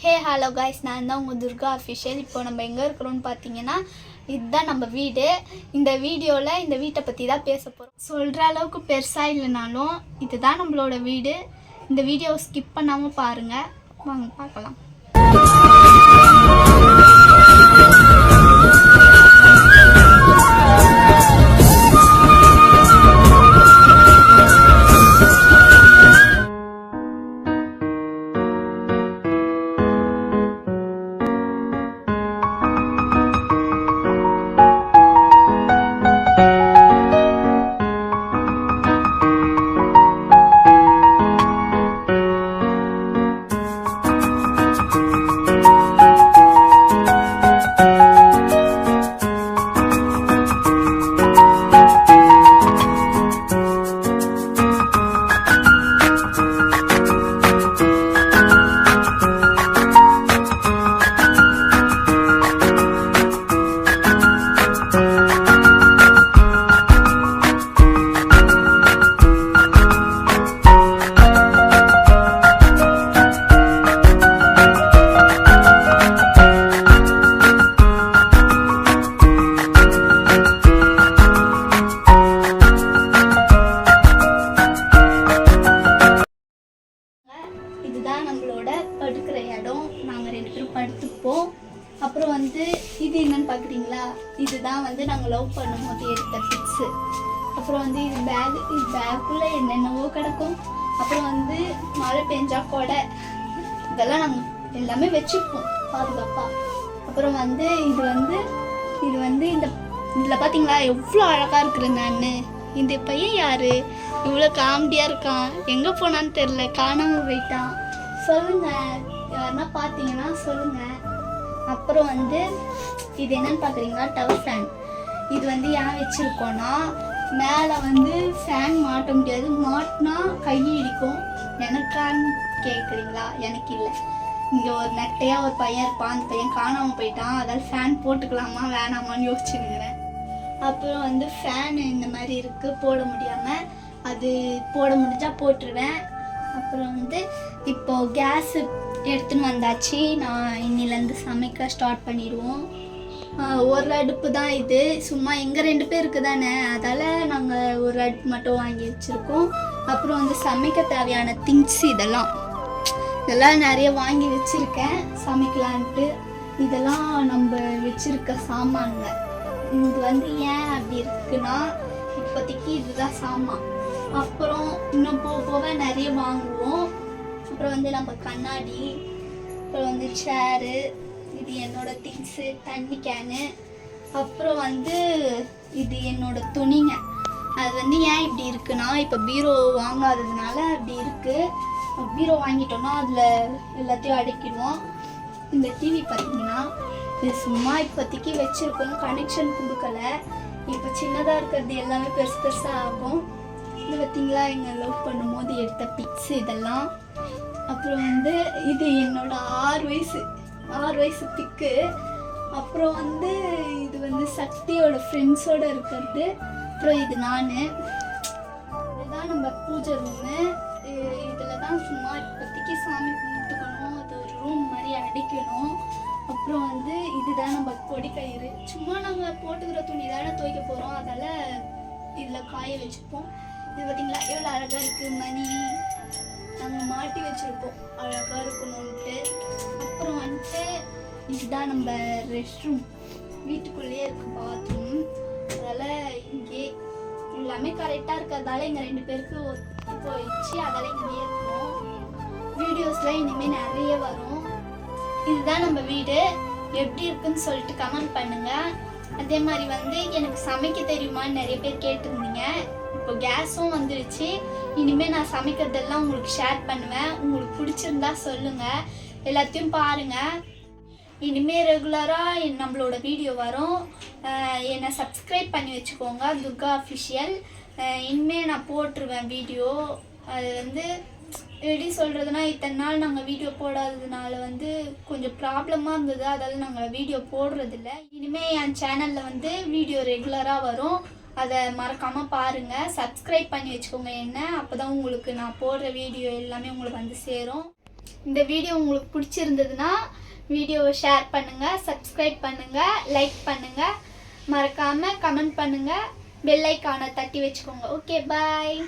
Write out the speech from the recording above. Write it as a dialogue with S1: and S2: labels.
S1: Hey hello guys நான் தான் உங்கள் துர்கா அஃபிஷியல் இப்போ நம்ம எங்கே இருக்கிறோம்னு பார்த்தீங்கன்னா இதுதான் நம்ம வீடு. இந்த வீடியோவில் இந்த வீட்டை பற்றி தான் பேச போகிறோம் சொல்கிற அளவுக்கு பெருசாக இல்லைனாலும் இதுதான் நம்மளோட வீடு. இந்த வீடியோவை ஸ்கிப் பண்ணாமல் பாருங்கள் வாங்க பார்க்கலாம். அப்புறம் வந்து இது என்னன்னு பார்க்குறீங்களா? இதுதான் வந்து நாங்கள் லவ் பண்ணும்போது எடுத்த பிக்ஸு அப்புறம் வந்து இது பேக் இது பேக்குள்ளே என்னென்னவோ கிடக்கும். அப்புறம் வந்து மழை பெஞ்சா கொடை. இதெல்லாம் நாங்கள் எல்லாமே வச்சுப்போம் பாதுகாப்பா. அப்புறம் வந்து இது வந்து இது வந்து இந்த இதில் பார்த்தீங்களா எவ்வளோ அழகாக இருக்கிறேன் நான். இந்த பையன் யாரு? இவ்வளோ காமெடியாக இருக்கான். எங்கே போனான்னு தெரில காணாமல் போயிட்டான். சொல்லுங்க. யாருன்னா பார்த்தீங்கன்னா சொல்லுங்க. அப்புறம் வந்து இது என்னன்னு பார்க்குறீங்களா? டவர் ஃபேன் இது வந்து ஏன் வச்சுருக்கோன்னா மேலே வந்து ஃபேன் மாட்ட முடியாது. மாட்டினா கை இடிக்கும். எனக்கான்னு கேட்குறீங்களா எனக்கு இல்லை. இங்கே ஒரு நெட்டையாக ஒரு பையன் இருப்பான். அந்த பையன் காணாமல் போயிட்டான். அதால் ஃபேன் போட்டுக்கலாமா வேணாமான்னு யோசிச்சுருக்கிறேன் அப்புறம் வந்து ஃபேன் இந்த மாதிரி இருக்குது போட முடியாமல் அது போட முடிஞ்சா போட்டுருவேன். அப்புறம் வந்து இப்போ கேஸ் எடுத்துன்னு வந்தாச்சு. நான் இன்னிலேருந்து சமைக்க ஸ்டார்ட் பண்ணிடுவோம். ஒரு அடுப்பு தான் இது. சும்மா எங்கள் ரெண்டு பேருக்கு தானே. அதால் நாங்கள் ஒரு அடுப்பு மட்டும் வாங்கி வச்சுருக்கோம். அப்புறம் வந்து சமைக்க தேவையான திங்ஸ் இதெல்லாம். இதெல்லாம் நிறைய வாங்கி வச்சுருக்கேன். சமைக்கலான்ட்டு. இதெல்லாம் நம்ம வச்சுருக்க சாமான்ங்க இது வந்து ஏன் அப்படி இருக்குன்னா இப்போதைக்கு இதுதான் சாமான். அப்புறம் இன்னும் போக போக நிறைய வாங்குவோம். அப்புறம் வந்து நம்ம கண்ணாடி அப்புறம் வந்து சேரு இது என்னோட திங்ஸு தண்ணி கேனு அப்புறம் வந்து இது என்னோட துணிங்க. அது வந்து ஏன் இப்படி இருக்குன்னா இப்போ பீரோ வாங்காததுனால அப்படி இருக்குது பீரோ வாங்கிட்டோம்னா அதில் எல்லாத்தையும் அடக்கிடுவோம். இந்த டிவி பார்த்தீங்கன்னா இது சும்மா இப்போதைக்கு வச்சுருக்கோம். கனெக்ஷன் கொடுக்கல. இப்போ சின்னதாக இருக்கிறது எல்லாமே பெருசு பெருசாக ஆகும். இது பார்த்தீங்களா எங்கள் லவ் பண்ணும்போது எடுத்த பிக்ஸ் இதெல்லாம். அப்புறம் வந்து இது என்னோட ஆறு வயசு ஆறு வயசு பிக்கு அப்புறம் வந்து இது வந்து சக்தியோட ஃப்ரெண்ட்ஸோட இருக்கிறது. அப்புறம் இது நான். இதுதான் நம்ம பூஜை ரூமு இதில் தான் சும்மா இப்போதைக்கு சாமி கும்பிட்டுக்கணும். அது ஒரு ரூம் மாதிரி அடிக்கணும். அப்புறம் வந்து இதுதான் நம்ம கொடி கயிறு. சும்மா நாங்கள் போட்டுக்கிற துணி தானே துவைக்க போகிறோம் அதால் இதில் காய வச்சுப்போம். இது பார்த்தீங்களா? எவ்வளோ அழகாக இருக்குது மணி. கட்டி வச்சிருப்போம். அழகாக இருக்கணும்ன்ட்டு அப்புறம் வந்துட்டு இதுதான் நம்ம ரெஸ்ட் ரூம் வீட்டுக்குள்ளேயே இருக்கு பாத்ரூம் அதனால் இங்கே எல்லாமே கரெக்டாக இருக்கிறதால எங்கள் ரெண்டு பேருக்கு ஒத்து போயிடுச்சு அதெல்லாம் இங்கேயே இருக்கோம். வீடியோஸ்லாம் இனிமேல் நிறைய வரும். இதுதான் நம்ம வீடு. எப்படி இருக்குன்னு சொல்லிட்டு கமெண்ட் பண்ணுங்க. அதே மாதிரி வந்து எனக்கு சமைக்க தெரியுமான்னு நிறைய பேர் கேட்டிருந்தீங்க. இப்போ கேஸும் வந்துருச்சு. இனிமேல் நான் சமைக்கிறதெல்லாம் உங்களுக்கு ஷேர் பண்ணுவேன். உங்களுக்கு பிடிச்சிருந்தா சொல்லுங்கள் எல்லாத்தையும் பாருங்கள் இனிமேல் ரெகுலராக நம்மளோட வீடியோ வரும். என்னை சப்ஸ்கிரைப் பண்ணி வச்சுக்கோங்க. துர்கா அஃபிஷியல் இனிமேல் நான் போட்டுருவேன் வீடியோ அது வந்து எப்படி சொல்கிறதுனா இத்தனை நாள் நாங்கள் வீடியோ போடாததுனால வந்து கொஞ்சம் ப்ராப்ளமாக இருந்தது. அதால் நாங்கள் வீடியோ போடுறதில்ல. இனிமேல் என் சேனலில் வந்து வீடியோ ரெகுலராக வரும். அதை மறக்காமல் பாருங்கள் சப்ஸ்கிரைப் பண்ணி வச்சுக்கோங்க என்ன. அப்போ தான் உங்களுக்கு நான் போடுற வீடியோ எல்லாமே உங்களுக்கு வந்து சேரும். இந்த வீடியோ உங்களுக்கு பிடிச்சிருந்ததுன்னா வீடியோவை ஷேர் பண்ணுங்கள் சப்ஸ்கிரைப் பண்ணுங்கள் லைக் பண்ணுங்கள் மறக்காமல் கமெண்ட் பண்ணுங்கள் பெல் ஐக்கானை தட்டி வச்சுக்கோங்க. Okay bye